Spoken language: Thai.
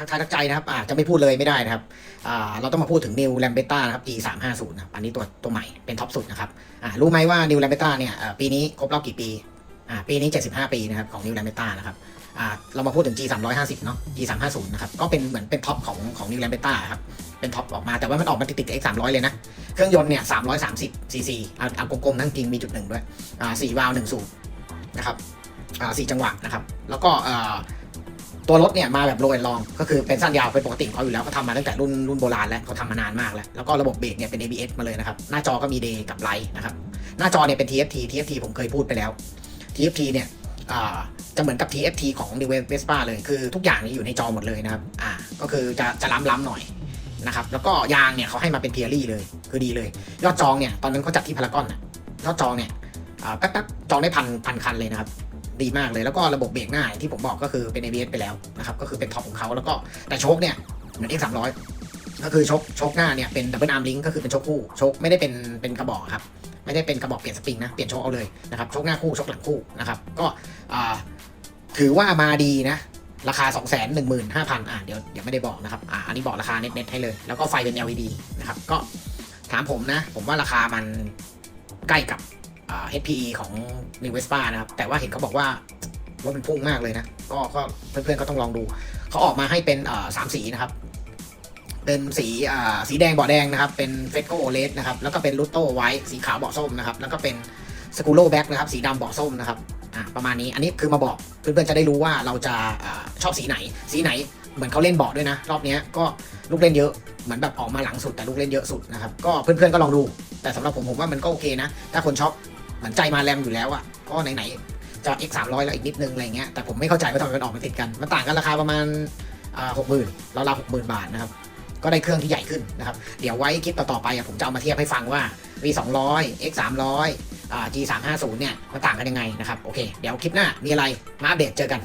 ทักทายทักใจนะครับอาจจะไม่พูดเลยไม่ได้นะครับเราต้องมาพูดถึง New Lambretta นะครับ G 3 5 0นะครับอันนี้ตัวตัวใหม่เป็นท็อปสุดนะครับรู้ไหมว่า New Lambretta เนี่ยปีนี้ครบรอบกี่ปีปีนี้ 75 ปีนะครับของ New Lambretta นะครับเรามาพูดถึง G 3 5 0เนาะ G 3 5 0นะครับก็เป็นเหมือนเป็นท็อปของของ New Lambretta ครับเป็นท็อปออกมาแต่ว่ามันออกมาติดติด X 3 0 0เลยนะ เครื่องยนต์เนี่ย330 cc เอาเอากลมๆทั้งจริงมีจุดหนึ่งด้วยอ่วาล์วหนึ่งสูบนะครับสี่จังหวะนะครับแล้วก็ ตัวรถเนี่ยมาแบบโรยลอง ก็คือเป็นสั้นยาวเป็นปกติของเขาอยู่แล้วเขาทำมาตั้งแต่รุ่นรุ่นโบราณแล้วเขาทำมานานมากแล้ว แล้วก็ระบบเบรกเนี่ยเป็น ABS มาเลยนะครับ หน้าจอก็มี Day กับ Light นะครับ หน้าจอเนี่ยเป็น TFT TFT ผมเคยพูดไปแล้ว TFT เนี่ยจะเหมือนกับ TFT ของ New Vespa เลย คือทุกอย่างนี่อยู่ในจอหมดเลยนะครับ อ่า ก็คือจะจะล้ำๆหน่อยนะครับ แล้วก็ยางเนี่ยเขาให้มาเป็นเพียรี่เลย คือดีเลย ยอดจองเนี่ยตอนนั้นเขาจัดที่พารากอนนะยอดจองเนี่ยอ่าแป๊บๆจองได้พันพันคันเลยนะครับ ดีมากเลย แล้วก็ระบบเบรกหน้าที่ผมบอกก็คือเป็น ABS ไปแล้วนะครับ ก็คือเป็นท็อปของเขาแล้วก็แต่โชคเนี่ยเหมือน X 3 0 0ก็คือชคโชคหน้าเนี่ยเป็นดับเบิลอาร์มลิงก็คือเป็นชคคู่ชคไม่ได้เป็นเป็นกระบอกครับไม่ได้เป็นกระบอกเปลี่ยนสปริงนะเปลี่ยนชคเอาเลยนะครับชคหน้าคู่ชคหลังคู่นะครับก็ถือว่ามาดีนะราคา 2 1 5 0 0 0อ่าเดี๋ยวเดี๋ยวไม่ได้บอกนะครับอ่าอันนี้บอกราคาเน็ตๆให้เลย แล้วก็ไฟเป็น LED นะครับก็ถามผมนะ ผมว่าราคามันใกล้กับ HPE ของ New Vespa นะครับ แต่ว่าเห็นเขาบอกว่ารถมันพุ่งมากเลยนะ ก็ก็เพื่อนๆก็ต้องลองดู เขาออกมาให้เป็นอ่าสามสีนะครับ เป็นสีอ่าสีแดงเบาะแดงนะครับ เป็นเฟสโกโอเลสนะครับ แล้วก็เป็นลูโต้ไว้สีขาวเบาส้มนะครับ แล้วก็เป็นสกูโลแบ็กนะครับ สีดำเบาส้มนะครับอ่าประมาณนี้ อันนี้คือมาบอกเพื่อนๆจะได้รู้ว่าเราจะชอบสีไหน สีไหนเหมือนเขาเล่นเบาะด้วยนะ รอบนี้ก็ลูกเล่นเยอะเหมือนแบบออกมาหลังสุดแต่ลูกเล่นเยอะสุดนะครับ ก็เพื่อนๆก็ลองดู แต่สำหรับผมผมว่ามันก็โอเคนะ ถ้าคนชอบ เหมือนใจมาแรมอยู่แล้วอะก็ไหนๆจะ X 3 0 0แล้วอีกนิดนึงอะไรเงี้ยแต่ผมไม่เข้าใจว่าทำไมมันออกมาติดกัน มันต่างกันราคาประมาณหกหมื่นเราเราหกหมื่นบาทนะครับก็ได้เครื่องที่ใหญ่ขึ้นนะครับ เดี๋ยวไว้คลิปต่อๆไปผมจะเอามาเทียบให้ฟังว่า V 2 0 0 X 3 0 0อ่า G 3 5 0เนี่ยมันต่างกันยังไงนะครับ โอเค เดี๋ยวคลิปหน้ามีอะไรมาอัปเดตเจอกัน